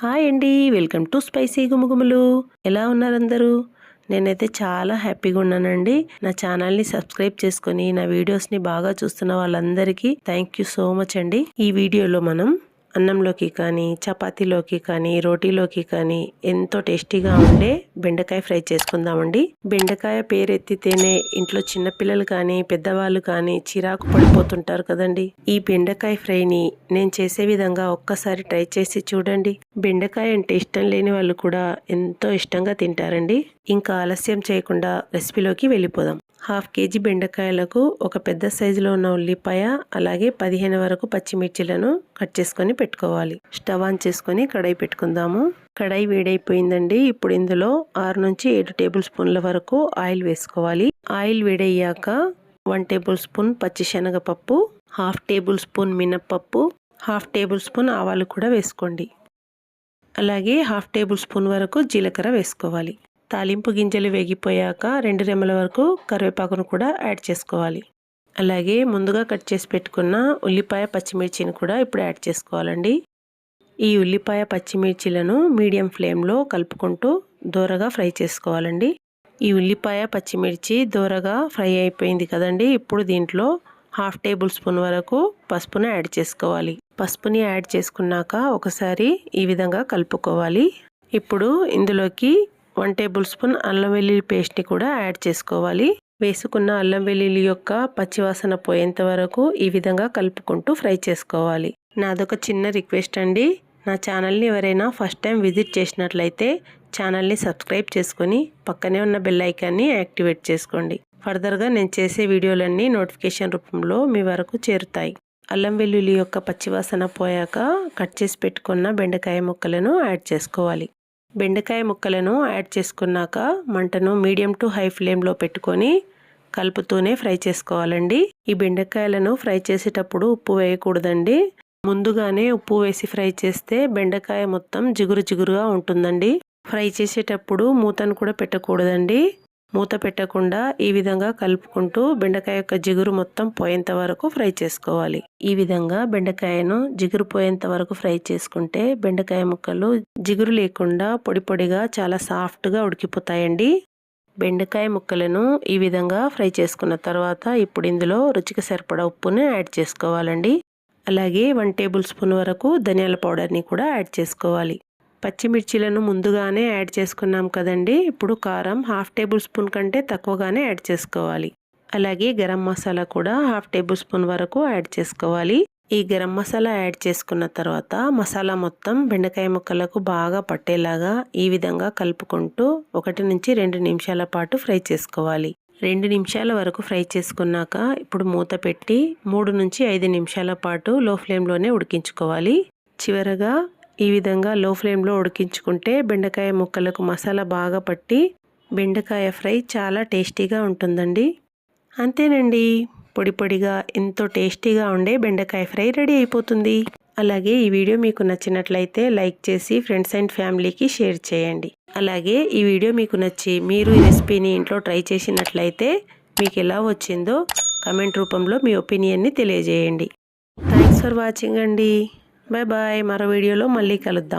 Hi అండి welcome to spicy గుమగుములు ఎలా ఉన్నారందరూ నేనైతే చాలా హ్యాపీగా ఉన్నానండి. నా ఛానల్ని సబ్స్క్రైబ్ చేసుకొని నా వీడియోస్ని బాగా చూస్తున్న వాళ్ళందరికీ థ్యాంక్ యూ సో మచ్ అండి ఈ వీడియోలో మనం అన్నంలోకి కానీ చపాతీలోకి కానీ రోటీలోకి కానీ ఎంతో టేస్టీగా ఉండే బెండకాయ ఫ్రై చేసుకుందామండి. బెండకాయ పేరెత్తితేనే ఇంట్లో చిన్నపిల్లలు కానీ పెద్దవాళ్ళు కానీ చిరాకు పడిపోతుంటారు కదండి. ఈ బెండకాయ ఫ్రైని నేను చేసే విధంగా ఒక్కసారి ట్రై చేసి చూడండి. బెండకాయ అంటే ఇష్టం లేని వాళ్ళు కూడా ఎంతో ఇష్టంగా తింటారండి. ఇంకా ఆలస్యం చేయకుండా రెసిపీలోకి వెళ్ళిపోదాం. హాఫ్ కేజీ బెండకాయలకు ఒక పెద్ద సైజులో ఉన్న ఉల్లిపాయ అలాగే పదిహేను వరకు పచ్చిమిర్చిలను కట్ చేసుకొని పెట్టుకోవాలి. స్టవ్ ఆన్ చేసుకొని కడాయి పెట్టుకుందాము. కడాయి వేడైపోయిందండి. ఇప్పుడు ఇందులో ఆరు నుంచి ఏడు టేబుల్ స్పూన్ల వరకు ఆయిల్ వేసుకోవాలి. ఆయిల్ వేడయ్యాక వన్ టేబుల్ స్పూన్ పచ్చిశనగపప్పు హాఫ్ టేబుల్ స్పూన్ మినప్పప్పు హాఫ్ టేబుల్ స్పూన్ ఆవాలు కూడా వేసుకోండి. అలాగే హాఫ్ టేబుల్ స్పూన్ వరకు జీలకర్ర వేసుకోవాలి. తాలింపు గింజలు వేగిపోయాక రెండు రెమ్మల వరకు కరివేపాకును కూడా యాడ్ చేసుకోవాలి. అలాగే ముందుగా కట్ చేసి పెట్టుకున్న ఉల్లిపాయ పచ్చిమిర్చిని కూడా ఇప్పుడు యాడ్ చేసుకోవాలండి. ఈ ఉల్లిపాయ పచ్చిమిర్చిలను మీడియం ఫ్లేమ్లో కలుపుకుంటూ దూరగా ఫ్రై చేసుకోవాలండి. ఈ ఉల్లిపాయ పచ్చిమిర్చి దూరగా ఫ్రై అయిపోయింది కదండి ఇప్పుడు దీంట్లో హాఫ్ టేబుల్ స్పూన్ వరకు పసుపుని యాడ్ చేసుకోవాలి. పసుపుని యాడ్ చేసుకున్నాక ఒకసారి ఈ విధంగా కలుపుకోవాలి. ఇప్పుడు ఇందులోకి వన్ టేబుల్ స్పూన్ అల్లం వెల్లుల్లి పేస్ట్ని కూడా యాడ్ చేసుకోవాలి. వేసుకున్న అల్లం వెల్లుల్లి యొక్క పచ్చివాసన పోయేంత వరకు ఈ విధంగా కలుపుకుంటూ ఫ్రై చేసుకోవాలి. నాదొక చిన్న రిక్వెస్ట్ అండి. నా ఛానల్ని ఎవరైనా ఫస్ట్ టైం విజిట్ చేసినట్లయితే ఛానల్ని సబ్స్క్రైబ్ చేసుకొని పక్కనే ఉన్న బెల్ ఐకాన్ని యాక్టివేట్ చేసుకోండి. ఫర్దర్గా నేను చేసే వీడియోలన్నీ నోటిఫికేషన్ రూపంలో మీ వరకు చేరుతాయి. అల్లం వెల్లుల్లి యొక్క పచ్చివాసన పోయాక కట్ చేసి పెట్టుకున్న బెండకాయ ముక్కలను యాడ్ చేసుకోవాలి. బెండకాయ ముక్కలను యాడ్ చేసుకున్నాక మంటను మీడియం టు హై ఫ్లేమ్లో పెట్టుకొని కలుపుతూనే ఫ్రై చేసుకోవాలండి. ఈ బెండకాయలను ఫ్రై చేసేటప్పుడు ఉప్పు వేయకూడదండి. ముందుగానే ఉప్పు వేసి ఫ్రై చేస్తే బెండకాయ మొత్తం జిగురు జిగురుగా ఉంటుందండి. ఫ్రై చేసేటప్పుడు మూతను కూడా పెట్టకూడదండి. మూత పెట్టకుండా ఈ విధంగా కలుపుకుంటూ బెండకాయ యొక్క జిగురు మొత్తం పోయేంత వరకు ఫ్రై చేసుకోవాలి. ఈ విధంగా బెండకాయను జిగురు పోయేంత వరకు ఫ్రై చేసుకుంటే బెండకాయ ముక్కలు జిగురు లేకుండా పొడి పొడిగా చాలా సాఫ్ట్గా ఉడికిపోతాయండి. బెండకాయ ముక్కలను ఈ విధంగా ఫ్రై చేసుకున్న తర్వాత ఇప్పుడు ఇందులో రుచికి సరిపడా ఉప్పుని యాడ్ చేసుకోవాలండి. అలాగే వన్ టేబుల్ స్పూన్ వరకు ధనియాల పౌడర్ని కూడా యాడ్ చేసుకోవాలి. పచ్చిమిర్చిలను ముందుగానే యాడ్ చేసుకున్నాం కదండి. ఇప్పుడు కారం హాఫ్ టేబుల్ స్పూన్ కంటే తక్కువగానే యాడ్ చేసుకోవాలి. అలాగే గరం మసాలా కూడా హాఫ్ టేబుల్ స్పూన్ వరకు యాడ్ చేసుకోవాలి. ఈ గరం మసాలా యాడ్ చేసుకున్న తర్వాత మసాలా మొత్తం బెండకాయ ముక్కలకు బాగా పట్టేలాగా ఈ విధంగా కలుపుకుంటూ ఒకటి నుంచి రెండు నిమిషాల పాటు ఫ్రై చేసుకోవాలి. రెండు నిమిషాల వరకు ఫ్రై చేసుకున్నాక ఇప్పుడు మూత పెట్టి మూడు నుంచి ఐదు నిమిషాల పాటు లో ఫ్లేమ్లోనే ఉడికించుకోవాలి. చివరగా ఈ విధంగా లో ఫ్లేమ్లో ఉడికించుకుంటే బెండకాయ ముక్కలకు మసాలా బాగా పట్టి బెండకాయ ఫ్రై చాలా టేస్టీగా ఉంటుందండి. అంతేనండి. పొడి పొడిగా ఎంతో టేస్టీగా ఉండే బెండకాయ ఫ్రై రెడీ అయిపోతుంది. అలాగే ఈ వీడియో మీకు నచ్చినట్లయితే లైక్ చేసి ఫ్రెండ్స్ అండ్ ఫ్యామిలీకి షేర్ చేయండి. అలాగే ఈ వీడియో మీకు నచ్చి మీరు ఈ రెసిపీని ఇంట్లో ట్రై చేసినట్లయితే మీకు ఎలా వచ్చిందో కమెంట్ రూపంలో మీ ఒపీనియన్ని తెలియజేయండి. థ్యాంక్స్ ఫర్ వాచింగ్ అండి. బాయ్ బాయ్ మరో వీడియోలో మళ్ళీ కలుద్దాం.